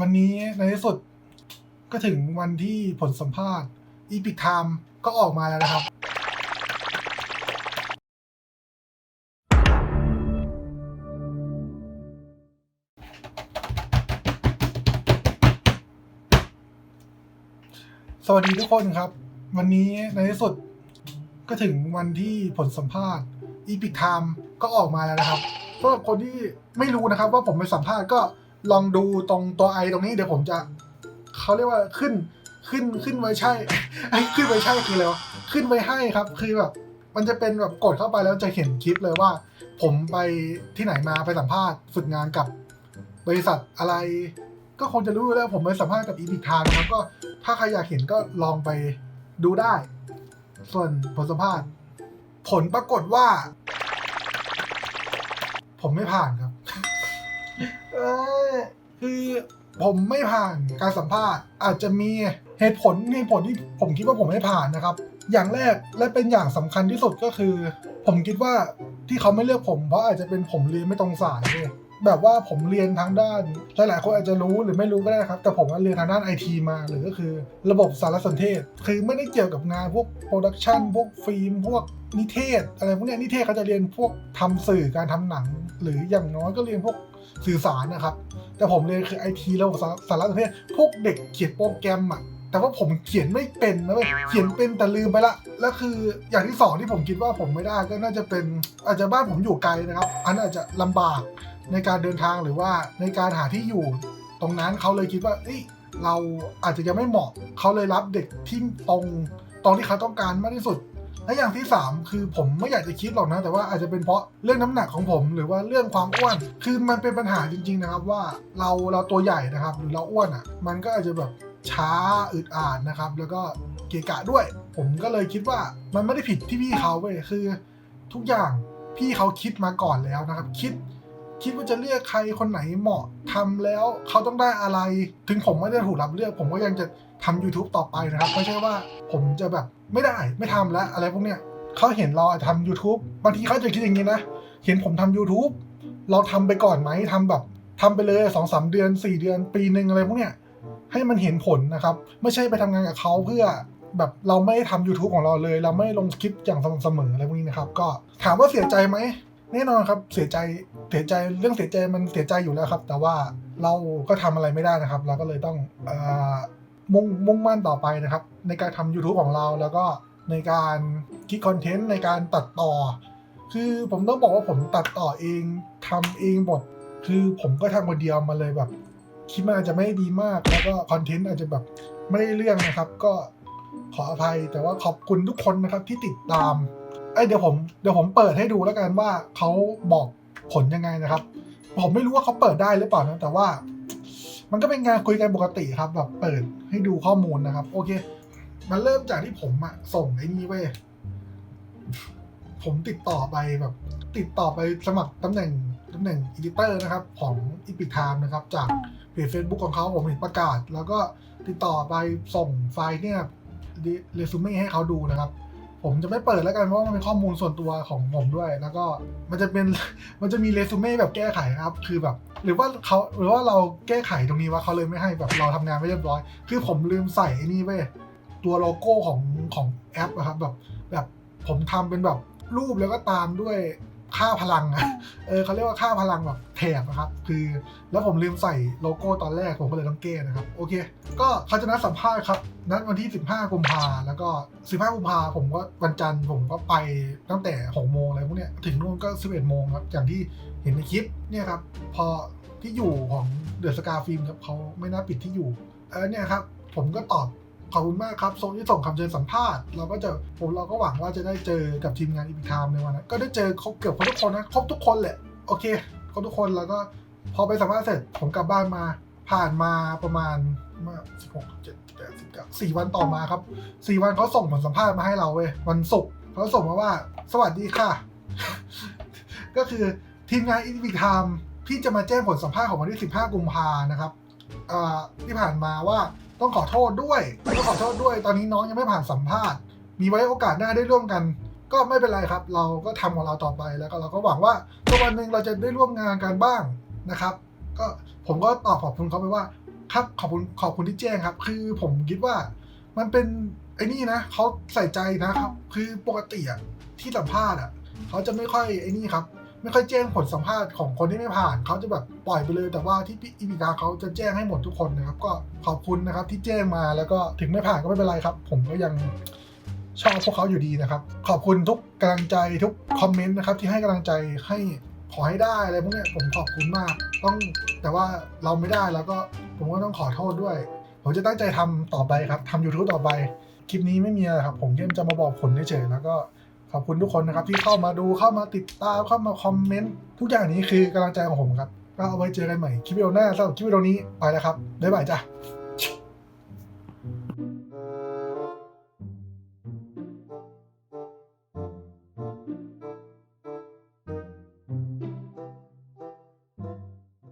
วันนี้ในที่สุดก็ถึงวันที่ผลสัมภาษณ์อีพิกไทม์ก็ออกมาแล้วนะครับ สวัสดีทุกคนครับ วันนี้ในที่สุดก็ถึงวันที่ผลสัมภาษณ์อีพิกไทม์ก็ออกมาแล้วนะครับสำหรับคนที่ไม่รู้นะครับ ว่าผมไปสัมภาษณ์ก็ ลองดูตรงตัวไอตรงนี้เดี๋ยวผมจะเขาเรียกว่าขึ้นขึ้นขึ้นไว้ใช่ไอขึ้นไว้ใช่คืออะไรวะขึ้นไว้ให้ครับ คือแบบ มันจะเป็นแบบกดเข้าไปแล้วจะเห็นคลิปเลยว่า ผมไปที่ไหนมาไปสัมภาษณ์ฝึกงานกับบริษัทอะไร ก็คงจะรู้แล้วผมไปสัมภาษณ์กับอีพิทานนะครับก็ถ้าใครอยากเห็นก็ลองไปดูได้ ส่วนผลสัมภาษณ์ ผลปรากฏว่า ผมไม่ผ่านครับ เออคือผมไม่ผ่านการสัมภาษณ์ อาจจะมีเหตุผลเหตุผลที่ผมคิดว่าผมไม่ผ่านนะครับ อย่างแรกและเป็นอย่างสำคัญที่สุดก็คือ ผมคิดว่าที่เขาไม่เลือกผม เพราะอาจจะเป็นผมเรียนไม่ตรงสายเลยแบบว่าผมเรียนทางด้าน หลายๆคนอาจจะรู้หรือไม่รู้ก็ได้นะครับ แต่ผมเรียนทางด้านไอทีมาหรือก็คือ ระบบสารสนเทศ คือไม่ได้เกี่ยวกับงานพวกโปรดักชันพวกฟิล์มพวกนิเทศ อะไรพวกนี้นิเทศเขาจะเรียนพวกทำสื่อการทำหนัง หรืออย่างน้อยก็เรียนพวกสื่อสารนะครับ แต่ผมเรียนคือไอทีระบบสารสนเทศพวกเด็กเขียนโปรแกรมอะแต่ว่าผมเขียนไม่เป็นนะเว้ยเขียนเป็นแต่ลืมไปละ แล้วคืออย่างที่สองที่ผมคิดว่าผมไม่ได้ก็น่าจะเป็นอาจจะบ้านผมอยู่ไกลนะครับ อันนนอาจจะลำบากในการเดินทางหรือว่าในการหาที่อยู่ ตรงนั้นเขาเลยคิดว่าเอ้ยเราอาจจะยังไม่เหมาะเขาเลยรับเด็กที่ตรงตรงที่เขาต้องการมากที่สุด และอย่างที่ 3 คือผมไม่อยากจะคิดหรอกนะ แต่ว่าอาจจะเป็นเพราะเรื่องน้ำหนักของผม หรือว่าเรื่องความอ้วน คือมันเป็นปัญหาจริง ๆ นะครับว่าเราเราตัวใหญ่นะครับ หรือเราอ้วนอะ มันก็อาจจะแบบช้าอึดอัดนะครับ แล้วก็เกะกะด้วย ผมก็เลยคิดว่ามันไม่ได้ผิดที่พี่เขาเว้ยคือ ทุกอย่างพี่เขาคิดมาก่อนแล้วนะครับ คิด คิดว่าจะเลือกใครคนไหนเหมาะทำแล้วเขาต้องได้อะไร ถึงผมไม่ได้ถูกรับเลือก ผมก็ยังจะทำ YouTube ต่อไปนะครับไม่ใช่ว่าผมจะแบบไม่ได้ไม่ทำแล้วอะไรพวกเนี้ยเขาเห็นเราทำ YouTube บางทีเขาจะคิดอย่างนี้นะ เห็นผมทำ YouTube เราทำไปก่อนไหมทำแบบทำไปเลยสองสามเดือนสี่เดือนปีหนึ่งอะไรพวกเนี้ยให้มันเห็นผลนะครับ ไม่ใช่ไปทำงานกับเขาเพื่อแบบเราไม่ทำ YouTube ของเราเลย เราไม่ลงคลิปอย่างสม่ำเสมออะไรพวกนี้นะครับ ก็ถามว่าเสียใจไหมแน่นอนครับเสียใจ เสียใจเรื่องเสียใจมันเสียใจอยู่แล้วครับ แต่ว่าเราก็ทำอะไรไม่ได้นะครับ เราก็เลยต้องอมุ่งมุ่งมั่นต่อไปนะครับ ในการทำ YouTube ของเราแล้วก็ในการคิดคอนเทนต์ในการตัดต่อ คือผมต้องบอกว่าผมตัดต่อเองทำเองหมดคือผมก็ทำคนเดียวมาเลยแบบคลิปมันอาจจะไม่ดีมาก แล้วก็คอนเทนต์อาจจะแบบไม่ได้เรื่องนะครับ ก็ขออภัยแต่ว่าขอบคุณทุกคนนะครับที่ติดตามเอ้เดี๋ยวผมเดี๋ยวผมเปิดให้ดูแล้วกันว่าเขาบอก ผลยังไงนะครับ ผมไม่รู้ว่าเขาเปิดได้หรือเปล่านะแต่ว่า มันก็เป็นงานคุยกันปกติครับ แบบเปิดให้ดูข้อมูลนะครับ โอเค มันเริ่มจากที่ผมอะส่งไอ้นี่เว้ยผมติดต่อไปแบบ ติดต่อไปสมัครตำแหน่งตำแหน่งอีดิเตอร์นะครับ ของอีพิทามนะครับ จากเพจ Facebook ของเขาผมเห็นประกาศ แล้วก็ติดต่อไปส่งไฟล์เนี่ยเรซูเม่ให้เขาดูนะครับ ผมจะไม่เปิดแล้วกันเพราะมันเป็นข้อมูลส่วนตัวของผมด้วย แล้วก็มันจะเป็นมันจะมีเรซูเม่แบบแก้ไขครับ คือแบบ หรือว่าเขาหรือว่าเราแก้ไขตรงนี้ว่าเขาเลยไม่ให้แบบเราทำงานไม่เรียบร้อย คือผมลืมใส่ไอ้นี่เว้ยตัวโลโก้ของของแอปอะครับแบบแบบผมทำเป็นแบบรูปแล้วก็ตามด้วย ค่าพลังอะเออเขาเรียกว่าค่าพลังแบบแถบนะครับ คือแล้วผมลืมใส่โลโก้ตอนแรกผมก็เลยต้องแก้นะครับ โอเค ก็เขาจะนัดสัมภาษณ์ครับ นัดวันที่ 15 กุมภาแล้วก็ 15 กุมภาผมก็วันจันทร์ผมก็ไปตั้งแต่6โมงอะไรพวกเนี้ยถึงนู่นก็ 11โมงครับ อย่างที่เห็นในคลิปเนี่ยครับ พอที่อยู่ของเดอะสกาฟิล์มครับเขาไม่น่าปิดที่อยู่เออเนี่ยครับผมก็ตอบ ขอบคุณมากครับส่งที่ส่งคำเชิญสัมภาษณ์เราก็จะผมเราก็หวังว่าจะได้เจอกับทีมงานอีพิทามในวันนั้นก็ได้เจอครบเกือบครบทุกคนนะครบทุกคนแหละโอเคครบทุกคนแล้วก็พอไปสัมภาษณ์เสร็จผมกลับบ้านมาผ่านมาประมาณมาสิบหกเจ็ดแปดสิบเก้าสี่วันต่อมาครับสี่วันเขาส่งผลสัมภาษณ์มาให้เราเว้ยวันศุกร์เขาส่งมาว่า สวัสดีค่ะ ก็คือทีมงานอีพิทามที่จะมาแจ้งผลสัมภาษณ์ของวันที่ 15 กุมภานะครับที่ผ่านมาว่า ต้องขอโทษด้วยต้องขอโทษด้วย ตอนนี้น้องยังไม่ผ่านสัมภาษณ์ มีไว้โอกาสหน้าได้ร่วมกัน ก็ไม่เป็นไรครับ เราก็ทำของเราต่อไปแล้วก็เราก็หวังว่าสักวันหนึ่งเราจะได้ร่วมงานกันบ้างนะครับ ก็ผมก็ตอบขอบคุณเขาไปว่าครับขอบคุณขอบคุณที่แจ้งครับ คือผมคิดว่า มันเป็นไอ้นี่นะเขาใส่ใจนะครับ คือปกติอะที่สัมภาษณ์อะเขาจะไม่ค่อยไอ้นี่ครับ ไม่ค่อยแจ้งผลสัมภาษณ์ของคนที่ไม่ผ่านเขาจะแบบปล่อยไปเลย แต่ว่าที่อีพีกาเขาจะแจ้งให้หมดทุกคนนะครับ ก็ขอบคุณนะครับที่แจ้งมาแล้วก็ถึงไม่ผ่านก็ไม่เป็นไรครับ ผมก็ยังชอบพวกเขาอยู่ดีนะครับ ขอบคุณทุกกำลังใจทุกคอมเมนต์นะครับที่ให้กำลังใจให้ขอให้ได้อะไรพวกนี้ผมขอบคุณมาก ต้องแต่ว่าเราไม่ได้แล้วก็ผมก็ต้องขอโทษด้วย ผมจะตั้งใจทำต่อไปครับทำ YouTube ต่อไป คลิปนี้ไม่มีอะไรครับ ผมแค่จะมาบอกผลเฉยๆแล้วก็ ขอบคุณทุกคนนะครับที่เข้ามาดูเข้ามาติดตามเข้ามาคอมเมนต์ทุกอย่างนี้คือกำลังใจของผมครับ ก็เอาไว้เจอกันใหม่คลิปวิดีโอหน้าสำหรับคลิปวิดีโอนี้ไปแล้วครับบ๊ายบายจ้ะ